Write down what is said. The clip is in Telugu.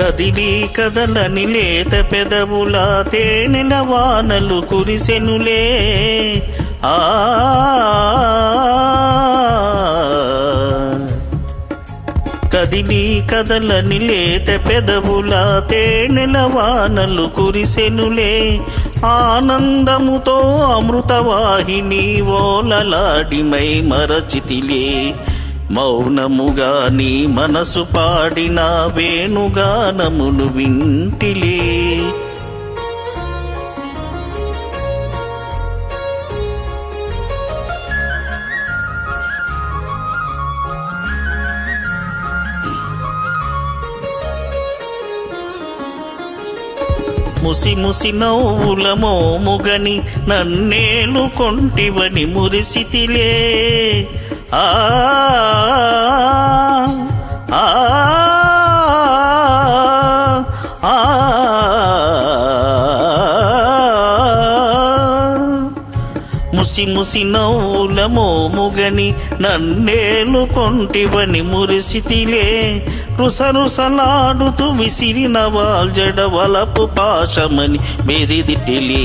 కదిలి కదలని లేత పెదవుల తేనెల వానలు కురిసెనులే. ఆ కదిలి కదలని లేత పెదవుల తేనెల వానలు కురిసెనులే. ఆనందముతో అమృతవాహిని ఓలలాడిమై మరచితిలే. మౌనముగా నీ మనసు పాడిన వేణుగానమును వింటిలే. ముసి ముసి నవ్వుల మోముగని నన్నేలు కొంటివని మురిసితిలే. ఆ ఆ ముసి ముసి నవ్వుల మోముగని నన్నేలు కొంటివని మురిసితిలే. రుసరుసలాడుతూ విసిరిన వాల్జడ వలపు పాశమని మెరిదిటిలే